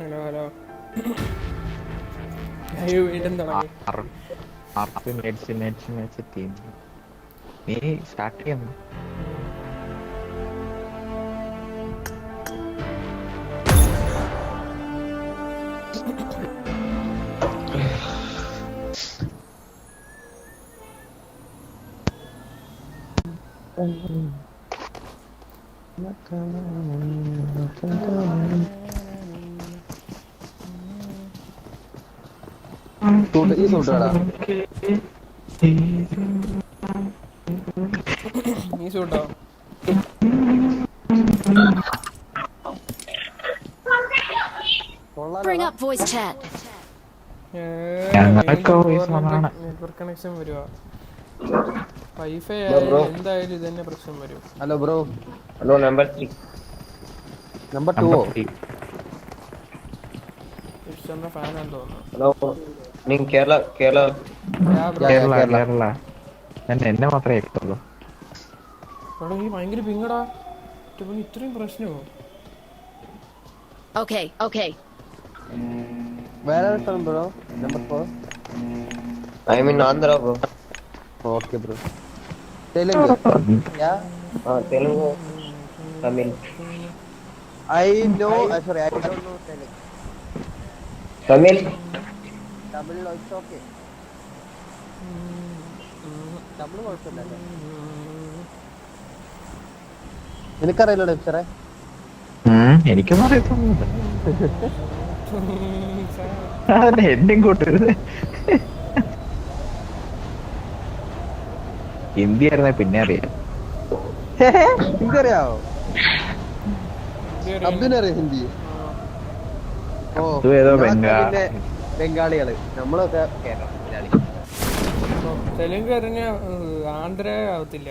Hello hello. അയ്യോ വീണ്ടും തുടങ്ങി. ആർപ്പി മേടിച്ച് മേടിച്ച് മേടിച്ച് തീർന്നു നീ സ്റ്റാർട്ട് ചെയ്യുന്നു. ഈ സൂട്ട് കടാ നീ സൂട്ടോ Bring up voice chat. Network connection വരുവാ. വൈഫൈ. എന്തായാലും ഇത് തന്നെ പ്രശ്നം വരും. Hello bro hello number number two ഫാനാന്ന് തോന്നുന്നു. ഹലോ നിങ്ങൾ കേരള കേരള. കേരള കേരള. കേരള. എന്നെ എന്നെ മാത്രമേ കേൾക്കുള്ളൂ എടാ ഈ ഭയങ്കര പിങ്ങടാ. ഇപ്പൊ ഇത്രയും പ്രശ്നമോ? ഓക്കേ ഓക്കേ വേറെ സ്ഥലം bro? Number four I mean Andhra bro. Okay bro. Telugu. Yeah ah Telugu Tamil. I know sorry I don't know Telugu. Tamil. Tamil it's okay double കുഴപ്പമില്ലല്ലേ. നിനക്കറിയില്ലോ ഡെപ്സറെ എനിക്കൊന്നും അറിയത്തൊന്നും കൂട്ടരുത് ഹിന്ദി ആയിരുന്നെ പിന്നെ അറിയാം. നിനക്കറിയാവോ അബ്ദുനറിയാം ഹിന്ദി. ഓ ഏതോ നമ്മളൊക്കെ ബംഗാളികൾ. നമ്മളൊക്കെ കേരളം മലയാളി തെലുങ്ക് അറിഞ്ഞ ആന്ധ്ര ആവത്തില്ല.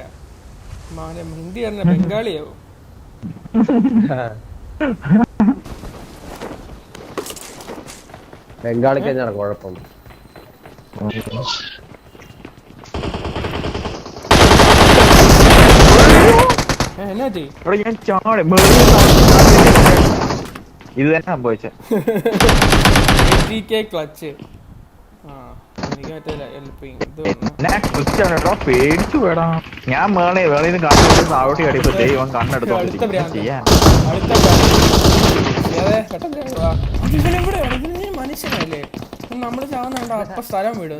ഹിന്ദി അറിഞ്ഞ ബംഗാളിയാവും ബംഗാളിക്ക് തന്നെയാണ് കുഴപ്പം. ഞാൻ ചാടി ഇത് തന്നെ സംഭവിച്ചേ കെ ക്ലച്ച്. ഞാൻ ക്രിസ്ത്യാണ് കേട്ടോ. പേടിച്ചു വേടാ ഞാൻ മേളെ വേളയിൽ നിന്ന് കണ്ണു താഴോട്ട് കണ്ണെടുത്തോ ചെയ്യാൻ? മനുഷ്യനല്ലേ? നമ്മൾ ചാവുന്ന കണ്ട? അപ്പ സ്ഥലം വിടും.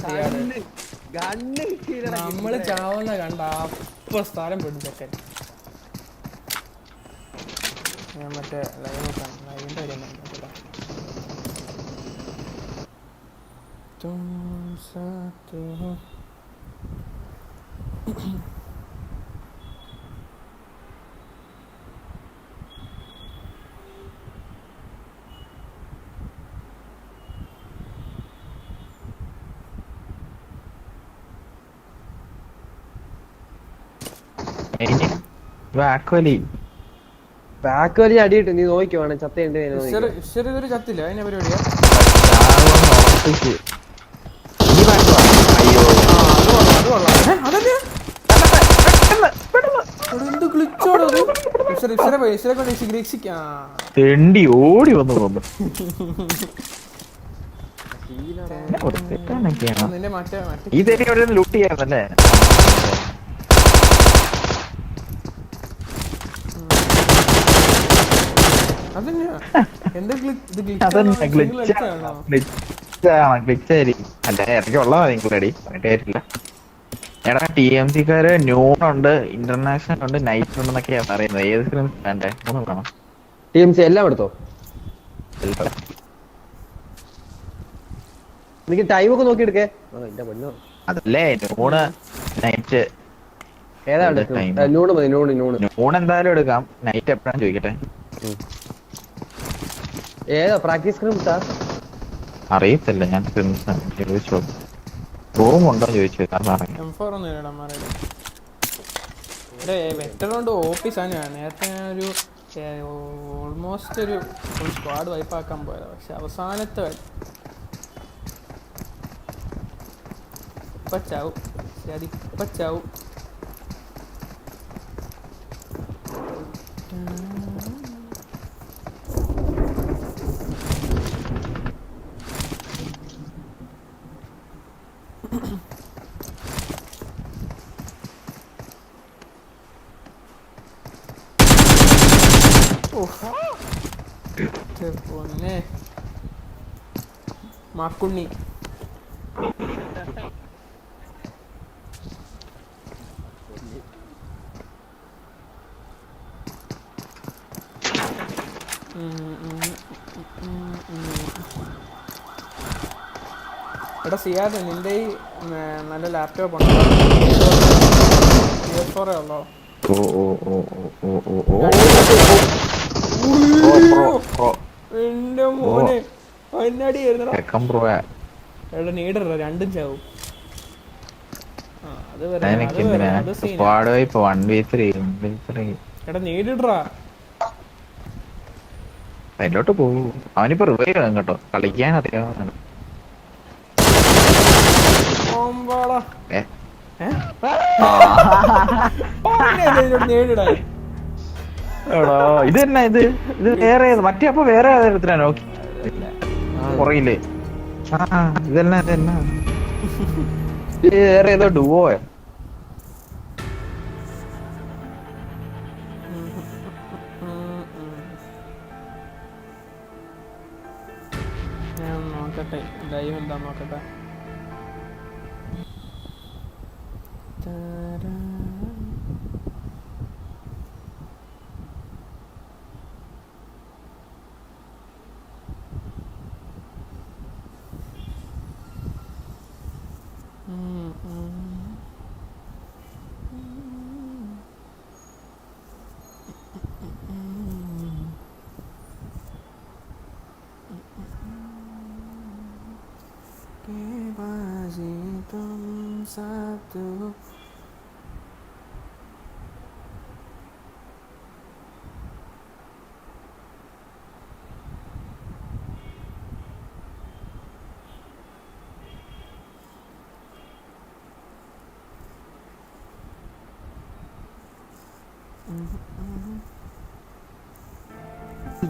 നമ്മൾ ചാവുന്ന കണ്ട? അപ്പൊ സ്ഥലം വിടും ചെക്കൻ. ഞാൻ മറ്റേ ലൈവ് നോക്കാം ലൈവിന്റെ കാര്യം നോക്കില്ല തും साथ हो വാക്വലി ബാക്ക് വലിയ അടിയിട്ട് നീ നോക്കിക്കോ വേണം ചത്തയുണ്ട് ഇശ്വർ ഇശ്വർ ഇതൊരു ചത്തില്ല? അതിന്റെ പരിപാടിയാ അയ്യോ അത് കൊള്ളാം ഏ, അതല്ലേ എടാ, എന്ത് glitch ആടോ അത്? ഇശ്വര ഇശ്വര പോയി ഇശ്വരെ കൊണ്ട് ഇശ്വര രക്ഷിക്കാം തെണ്ടി ഓടി വന്നു മറ്റേ ഈ തെരി അവിടെ ലൂട്ട് ചെയ്യാന്നല്ലേ അതന്നെയാ എന്ത് glitch- ഇത് glitch അതന്നെ ആണോ? ഗ്ലിച്ച് glitch ആണോ? ഗ്ലിച്ച് ആണ്? ഗ്ലിച്ച് ആയിരിക്കും. അല്ല ഇടയ്ക്ക് ഉള്ളതാ നിങ്ങൾക്ക് റെഡി കേട്ടില്ല എടാ ടി എം സിക്കാര് ന്യൂൺ ഉണ്ട് ഇന്റർനാഷണൽ ഉണ്ട് നൈറ്റ് ഉണ്ടെന്നൊക്കെയാ പറയുന്നത്. ഏത് ഫിലിം വേണ്ടേ? മൂന്ന് ടി എം സി എല്ലാം എടുത്തോ? എനിക്ക് ടൈം ഒക്കെ നോക്കി എടുക്കേ അതല്ലേ ന്യൂണ് നൈറ്റ് ഏതാ ഏത് എടുക്കുന്നത്? time? ഏ, മതി ന്യൂണ് ന്യൂണ്. ന്യൂൺ എന്തായാലും എടുക്കാം. നൈറ്റ് എപ്പോഴാണ് ചോദിക്കട്ടെ. ഏതാ പ്രാക്ടീസ് സ്ക്രിപ്റ്റാ അറിയത്തില്ല ഞാൻ ചോദിച്ചു റൂം ഉണ്ടോ ചോദിച്ചു. ഞാൻ പറഞ്ഞു. M4 ഒന്നും ഇല്ലടാ മാറേൽ. എടേ, വെക്ടർ കൊണ്ട് ഓപ്പി സാധനമാണ് നേരത്തെ ഒരു ഓൾമോസ്റ്റ് ഒരു ഫുൾ സ്ക്വാഡ് വൈപ്പ് ആക്കാൻ പോയതാ. പക്ഷെ അവസാനത്തെ ഇപ്പൊ ചാവും. ശരി ഇപ്പൊ ചാവും. മാക്കുണ്ണി. എടാ സിയാദ് നിന്റെ ഈ നല്ല ലാപ്ടോപ്പ് ഉണ്ടോ? ഫോറേ ഉള്ളോ? എന്റെ മോനെ. എടാ നീടറ രണ്ടും ചാവും. എടാ അതിലോട്ട് പോകും അവനിപ്പോ റിവൈവ് ആകും കേട്ടോ. കളിക്കാൻ അറിയാവുന്നതാണ് ഇത് തന്നെ ഇത്? ഇത് വേറെ? മറ്റേ അപ്പൊ വേറെ തരത്തിലാ നോക്കി? പുറകിൽ ഇതെല്ലാം ഇതെല്ലാം വേറെ ഏതോ ഡുവോ ഓർത്തു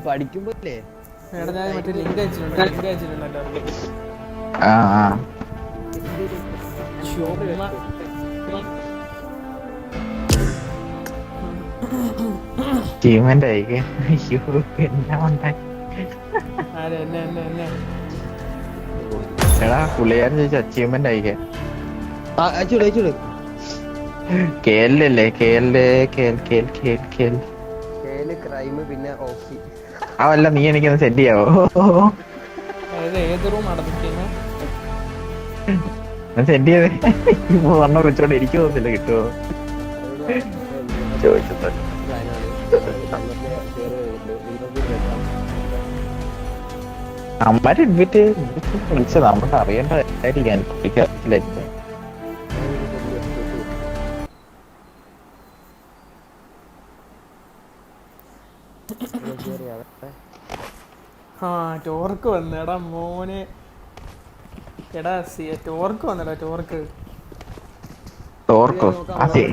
പഠിക്കുമ്പോല്ലേ ലിങ്ക് അയച്ചിട്ടുണ്ടല്ലോ അയച്ചിട്ടുണ്ട് എല്ലാവർക്കും ആ ആ ചുമ്മാ അച്ചീവ്മെന്റ് ആയിക്കേ അയ്യോ എന്നാ ഉണ്ടായി ആരെ എന്നെ എന്നെ എന്നെ എടാ പുള്ളിയാരൻ ചോദിച്ച അച്ചീവ്മെന്റ് ആയിക്കേ ആ അയച്ചോട് അയച്ചോട് K എല്ലല്ലേ K L K L K L K L കേൽ crime പിന്നെ ഓഫി. ആ വല്ല നീ എനിക്കൊന്ന് സെറ്റ് ചെയ്യാവോ? അതായത് ഏത് റൂം അടപ്പിക്കുന്നത് സെൻഡ് ചെയ്ത്. ഇപ്പൊ പറഞ്ഞ വിളിച്ചോണ്ട് എനിക്ക് തോന്നുന്നില്ല കിട്ടുമോ ചോദിച്ചത് അമ്മാര് ഇൻവിറ്റ് വിളിച്ചത്. നമുക്ക് അറിയേണ്ടതായിരിക്കാൻ അറിയില്ലായിരിക്കും ആ ടോർക്ക് വന്നേടാ മോനെ. എടാ സി ടോർക്ക് വന്നടാ ടോർക്ക്. ടോർക്കോ? അതെ.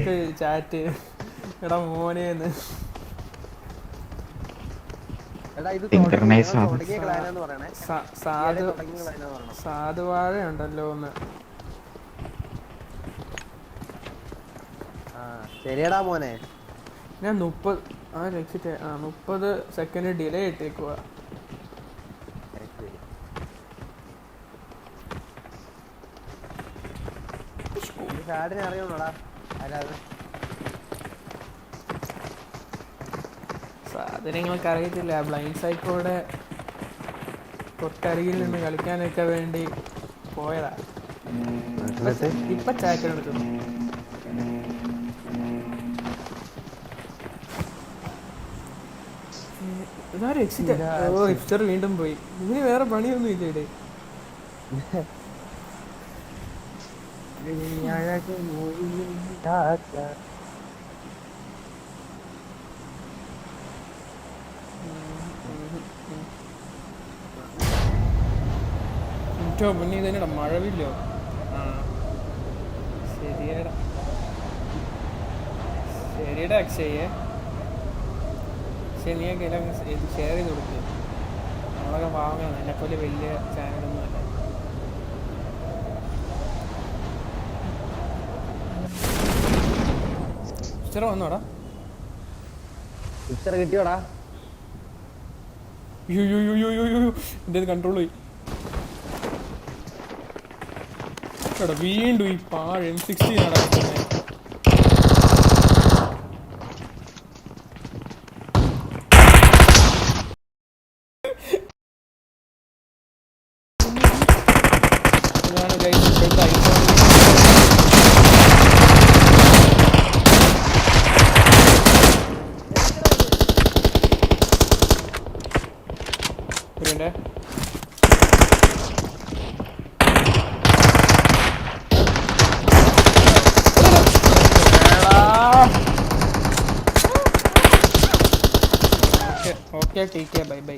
ചാറ്റ്. എടാ മോനേന്ന് സാധുവാഴ ഉണ്ടല്ലോ ഒന്ന് ആ ശരിയടാ മോനെ. ഞാൻ മുപ്പത് ആ ലക്ഷ്യത്തെ ആ മുപ്പത് സെക്കൻഡ് ഡിലേ ഇട്ടേക്കുക ഷാഡിനെ അറിയണോടാ അല്ലാതെ സാധനങ്ങൾക്ക് അറിയത്തില്ല. ബ്ലൈൻഡ് സൈക്കോടെ തൊട്ടരികിൽ നിന്ന് കളിക്കാനൊക്കെ വേണ്ടി പോയതാ. ഇപ്പൊ ചാക്കിനെടുത്തു ഇതാരും എക്സിറ്റ് ഓ ഹിപ്സ്റ്റർ വീണ്ടും പോയി. ഇനി വേറെ പണിയൊന്നും ഇല്ല ഏറ്റവും പിന്നെ ഇതന്നെടാ മഴവില്ലോ ആ. ശരിയടാ. ശരിയടാ ശനിയൊക്കെ ഷെയർ ചെയ്ത് കൊടുക്കുക നമ്മളൊക്കെ പാവങ്ങളാണ്. എന്നെപ്പോലെ വലിയ ചാനലൊന്നും സിസ്റ്റർ വന്നോടാ. സിസ്റ്റർ കിട്ടിയോടാ? കൺട്രോൾ പോയി. വീണ്ടും ഈ പാഴ് എം സിക്സ്റ്റീൻ നടക്കുന്നത് okay T K bye bye.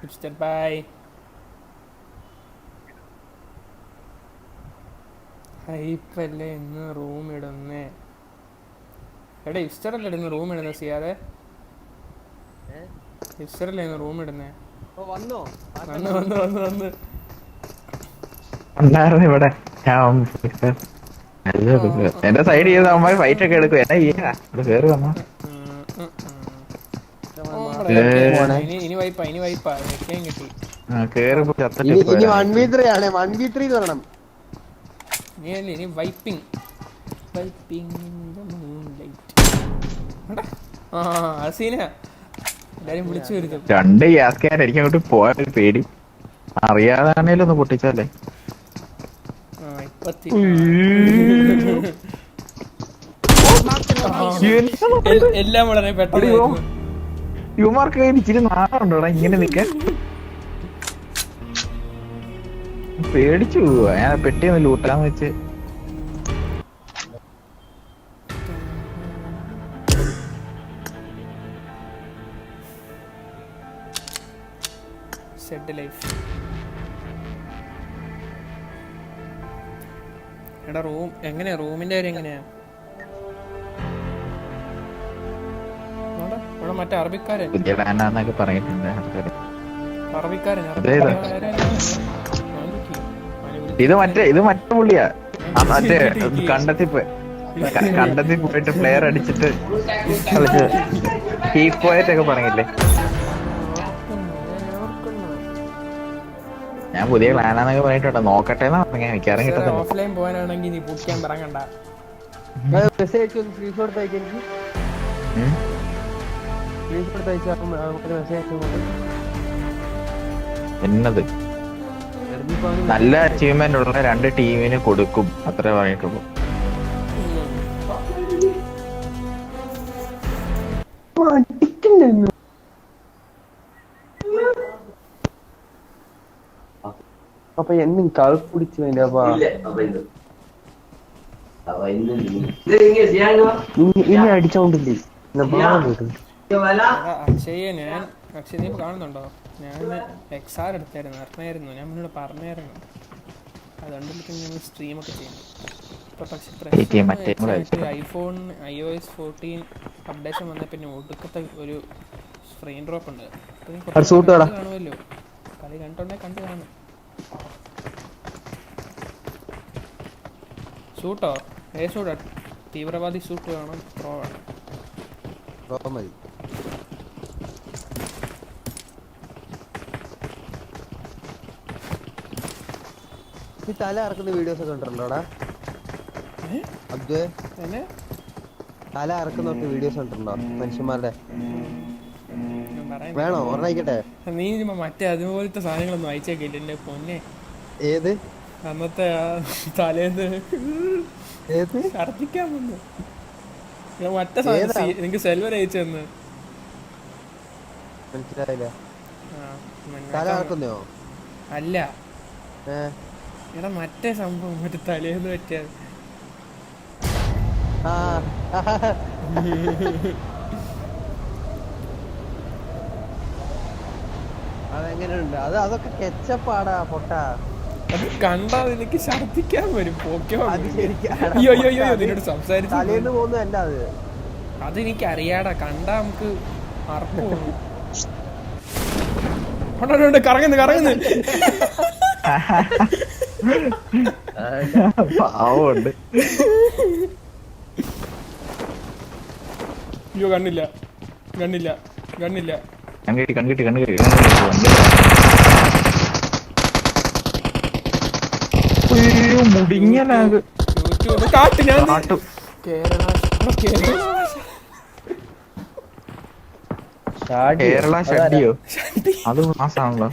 Hipster bye. ഹൈപ്പല്ലേ ഇന്ന് റൂം ഇടുന്നേ. എടാ ഹിപ്സ്റ്ററല്ലേ ഇടുന്ന റൂം ഇടുന്ന സിയാതെ ഹിപ്സ്റ്ററല്ലേ ഇന്ന് റൂം ഇടുന്നേ. വന്നോ വന്ന് വന്ന് വന്ന് വന്ന് ഉണ്ടായിരുന്നു ഇവിടെ ഞാൻ. എന്റെ സൈഡ് ചെയ്ത് അമ്മായി ഫൈറ്റ് ഒക്കെ എടുക്കും എന്നാ ചെയ്യാ കേറി വന്നാ. ഇനി ഇനി വൈപ്പാ ഇനി വൈപ്പാ വെക്കാൻ കിട്ടി ആ, കേറുമ്പോ ചത്തിട്ട് ഇനി ഇനി പോരാ. വൺ വി ത്രീ ആണ് വൺ വി ത്രീ പറയണം ഇനി അല്ലേ ഇനി വൈപ്പിംഗ് വൈപ്പിംഗ് ആ അത് സീനാ എല്ലാരും വിളിച്ചു വരുത്തും. രണ്ട് ഗ്യാസ് ക്യാൻ എനിക്ക് അങ്ങോട്ട് പോയാൽ ഒരു പേടി. അറിയാതാണേലും ഒന്ന് പൊട്ടിച്ചല്ലേ ആ ഇപ്പത്തി എൽ- എല്ലാം വളരെ പെട്ടെന്ന് അയ്യോ. യുമാർക്ക് ഇച്ചിരി നാളുണ്ടോടാ ഇങ്ങനെ നിക്കാൻ? പേടിച്ചു പോവാ. ഞാൻ പെട്ടിയൊന്ന് ലൂട്ടാന്ന് വെച്ച്. സെഡ് ലൈഫ് എടാ റൂം എങ്ങനെയാ? റൂമിന്റെ കാര്യം എങ്ങനെയാ? ഇവിടെ മറ്റേ അറബിക്കാരൻ അറബിക്കാരൻ ഇത് മറ്റേ ഇത് മറ്റേ പുള്ളിയാ. മറ്റേ കണ്ടെത്തി കണ്ടെത്തി പോയിട്ട് പ്ലെയർ അടിച്ചിട്ട് കളിച്ച്. ഹീഫ് പോയിട്ട് ഒക്കെ പറഞ്ഞില്ലേ? ഞാൻ പുതിയ പ്ലാനാന്നൊക്കെ പറഞ്ഞിട്ടുണ്ട്. നോക്കട്ടെ എന്നാ പറഞ്ഞ മിക്കവാറും കിട്ടത്തില്ല. ഓഫ്ലൈൻ പോകാനാണെങ്കിൽ നീ പൂട്ടിക്കാൻ ചെയ്യാൻ ഇറങ്ങണ്ട. മെസ്സേജ് സ്ക്രീൻഷോട്ട് അയക്കും എനിക്ക്? ഉം. സ്ക്രീൻഷോട്ട് നമുക്ക് മെസ്സേജ് അയച്ചു എന്നത്? നല്ല അച്ചീവ്മെന്റ് ഉള്ള രണ്ട് ടീമിന് കൊടുക്കും. അത്രേ പറഞ്ഞിട്ടുള്ളൂ. അപ്പൊ എന്നും അതിന്റെ അപ്പൊ? ഇനി അടിച്ചോണ്ടില്ലേ? അക്ഷയെ ഞാൻ അക്ഷയ് നീ ഇപ്പൊ കാണുന്നുണ്ടോ? ഞാൻ എക്സാർ എടുത്തായിരുന്നു അറിഞ്ഞായിരുന്നു. ഞാൻ മുന്നോട് പറഞ്ഞായിരുന്നു. അതുകൊണ്ടല്ലേ പിന്നെ സ്ട്രീം ഒക്കെ ചെയ്യുന്നു ഇപ്പൊ പക്ഷെ പ്രശ്നം iPhone I O S fourteen updation വന്ന പിന്നെ ഒടുക്കത്തെ ഒരു സ്ക്രീൻ ഡ്രോപ്പ് ഉണ്ട്. കാണുമല്ലോ. കളി കണ്ടോണ്ടേ കണ്ടു കാണും. സൂട്ടോ? ഏ സൂട്ടാ തീവ്രവാദി സൂട്ട് വേണം പ്രോ വേണം. പ്രോ മതി. ഈ തല ഇറക്കുന്ന വീഡിയോസ് ഒക്കെ ഉണ്ടല്ലോടാ? എന്നെ? തല ഇറക്കുന്നൊക്കെ വീഡിയോസ് ഉണ്ടല്ലോ മനുഷ്യന്മാരുടെ? വേണോ? ഒരെണ്ണയിക്കട്ടെ നീ മറ്റേ അതുപോലത്തെ സാധനങ്ങളൊന്നും അയച്ചേക്കില്ല എന്റെ പൊന്നെ. ഏത്? അന്നത്തെ തലേന്ന് ഏത്? ഛർദിക്കാൻ വന്നു. ഞാൻ മറ്റേ സാധനം? എനിക്ക് സെൽവർ അയച്ചു തന്ന്. മനസ്സിലായില്ല. അല്ല. എടാ മറ്റേ സംഭവം മറ്റേ തലേന്ന് പറ്റിയത് ആ. അതെങ്ങനെയുണ്ട്? അത് അതൊക്കെ കെച്ചപ്പാടാ പൊട്ടാ. അത് കണ്ടാ എനിക്ക് ഛർദിക്കാൻ വരും നിന്നോട് സംസാരിച്ചു തലേന്ന് പോകുന്നതല്ല അത്? അതെനിക്ക് അറിയാടാ കണ്ടാ നമുക്ക് അറപ്പ് തോന്നും. ഉണ്ട്, ഉണ്ട്, ഉണ്ട്, കറങ്ങുന്നു കറങ്ങുന്നു. പാവമുണ്ട്. അയ്യോ കണ്ണില്ല. കണ്ണില്ല. കണ്ണില്ല. കൺകിട്ടി കൺകെട്ടി കൺകെട്ടി മുടിഞ്ഞ യൂട്യൂബ് കാട്ട്. കേരള ഷഡിയോ. അത് മാസാണല്ലോ.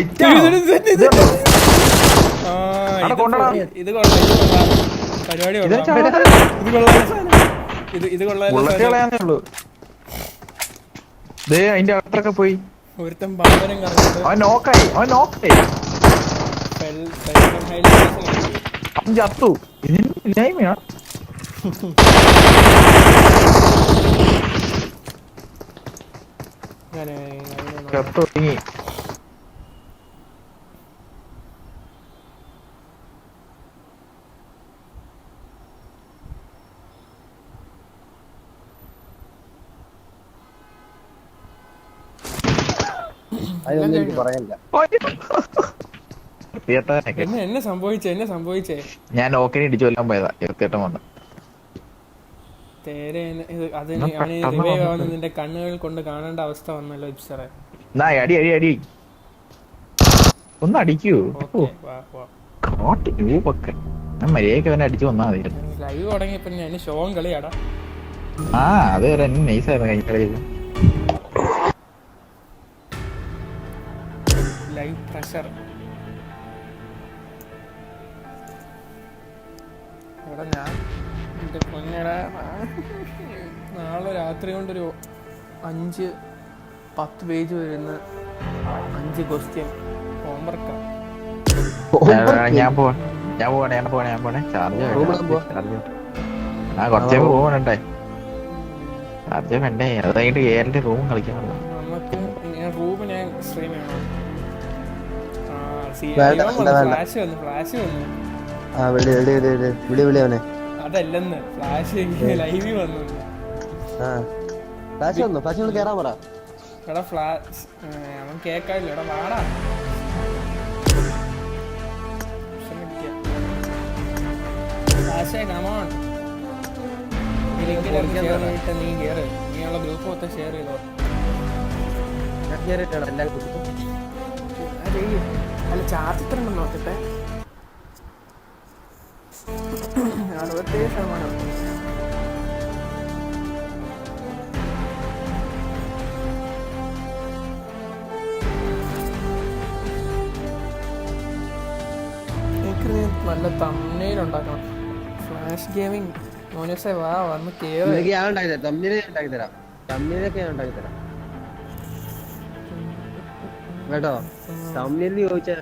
ഇത് ഇത് ഇത് ഇത്. ഇത് കൊണ്ടുവാ. ഇത് ഇത് കൊള്ളാം. പരിപാടി ഇത് ഇത് കൊള്ളാം. ഇത് ഇത് കൊള്ളാം ബുള്ളറ്റ് കളയാന്നേ ഉള്ളൂ. ദേ അതിന്റെ അകത്തൊക്കെ പോയി. ഒരുത്തൻ കറങ്ങുന്നത് അവൻ നോക്കായി അവൻ നോക്കായി അവൻ ചത്തു. ഇതിന് ഇല്ലായ്മയാ ചത്തു ഒടുങ്ങി അതൊന്നും എനിക്ക് പറയാനില്ല. എന്നെ എന്നെ സംഭവിച്ചേ എന്നെ സംഭവിച്ചേ. ഞാൻ ഓക്കിനെ ഇടിച്ചു കൊല്ലാൻ പോയതാ ഇരുത്തേട്ടം വന്ന്. തേരെ അത് റിവൈവ് ആവുന്ന നിന്റെ കണ്ണുകൾ കൊണ്ട് കാണേണ്ട അവസ്ഥ വന്നല്ലോ ഇപ്സറെ. അടി അടി അടി. ഒന്ന് അടിക്കൂ. മര്യാദയ്ക്ക് അവനെ അടിച്ചു വന്നാ മതിയായിരുന്നു ലൈവ് തുടങ്ങിയപ്പോ ഞാൻ ഷോം കളിയാടാ. ആ അത് നൈസായിരുന്നു കഴിഞ്ഞ കളിയിൽ. ലൈവ് പ്രഷർ ഇവിടെ ഞാൻ എന്റെ പൊന്നടാ. നാളെ രാത്രി കൊണ്ടൊരു അഞ്ച് പത്ത് പേജ് വരുന്ന അഞ്ച് ക്വസ്റ്റ്യൻ ഹോംവർക്കാ ഞാൻ പോവാ. ഞാൻ പോവാണേ ഞാൻ പോവാണേ ഞാൻ പോണേ ചാർജ്. ചാർജ് ആ കുറച്ചേ പോവാണേ ചാർജ് വേണ്ടേ? അതായിട്ട് ഏറെ റൂം കളിക്കാൻ റൂം ഞാൻ സ്ട്രീം ചെയ്യണം. ഫ്ലാഷ് വന്നു ഫ്ലാഷ് വന്നു. ആ വിളി വിളി വിളി വിളി. വിളി വിളി അവനെ. അതല്ലെന്ന്. ഫ്ലാഷ് ലൈവിൽ വന്നു. ആ. ഫ്ലാഷ് വന്നു. ഫ്ലാഷ് കൊണ്ട് കേറാൻ പറ. എടാ ഫ്ലാഷ് അവൻ കേക്കാനില്ല. എടാ വാടാ. ഫ്ലാഷേ കമോൺ നീ കയറ് നീയുള്ള ഗ്രൂപ്പ് മൊത്തം ഷെയർ ചെയ്തോ. ഞാൻ കേറിട്ടാണ് അത് ചെയ്യ്. അല്ല ചാർജ് ഇത്ര ഉണ്ടെന്ന് നോക്കട്ടെ അറുപത്തേഴ് ശതമാനം. നല്ല തമ്മിൽ ഉണ്ടാക്കണം. ഫ്ലാഷ് ഗെയിമിംഗ് മോനൂസെ വാ വന്ന് തരാം. തമ്മിനെ ഉണ്ടാക്കി തരാം. തമ്മിലൊക്കെ ഞാൻ ഉണ്ടാക്കി തരാം. കേട്ടോ? തമ്മിൽ ചോദിച്ചാൽ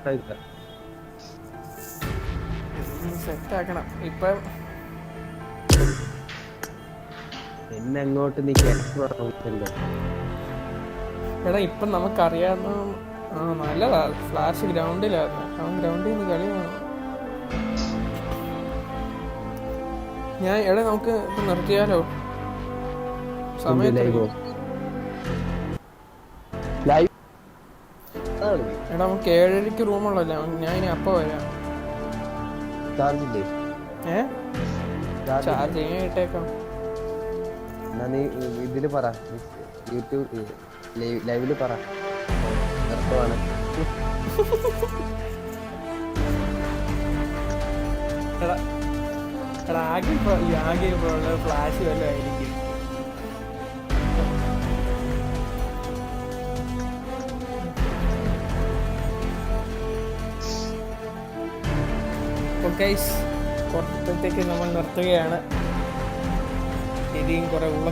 സെറ്റ് ആക്കണം ഇപ്പം അങ്ങോട്ട് നീ എടാ ഇപ്പൊ നമുക്കറിയാവുന്ന ആ നല്ലതാ. ഫ്ലാഷ് ഗ്രൗണ്ടിലായിരുന്നു അവൻ ഗ്രൗണ്ടിൽ നിന്ന് ഞാൻ എടാ നമുക്ക് ഇപ്പൊ നിർത്തിയാലോ? സമയം ലൈവ് എടാ നമുക്ക് ഏഴരയ്ക്ക് റൂമുള്ളല്ലേ ഞാൻ ഇനി അപ്പം വരാം. ചാർജ് ഇല്ലേ ഏ? ചാർജ് ചെയ്യാൻ ഇട്ടേക്കാം എന്നാ നീ ഇതിൽ പറ. യൂട്യൂബ് ലൈവിൽ പറ. നിർത്തമാണ് എടാ എടാ ആകെ ആകെ ഫ്ലാഷ് വല്ലതും ആയിരിക്കും. ഗൈസ് കുറച്ചത്തേക്ക് നമ്മൾ നിർത്തുകയാണ്. ഇനിയും കുറേ ഉള്ള